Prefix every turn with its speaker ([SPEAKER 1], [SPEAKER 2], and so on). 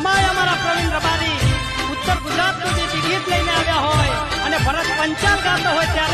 [SPEAKER 1] એમાંય અમારા પ્રવીણ રબારી ઉત્તર ગુજરાતનું જે ગીત લઈને આવ્યા હોય અને ભરત પંચાલ ગાતો હોય ત્યારે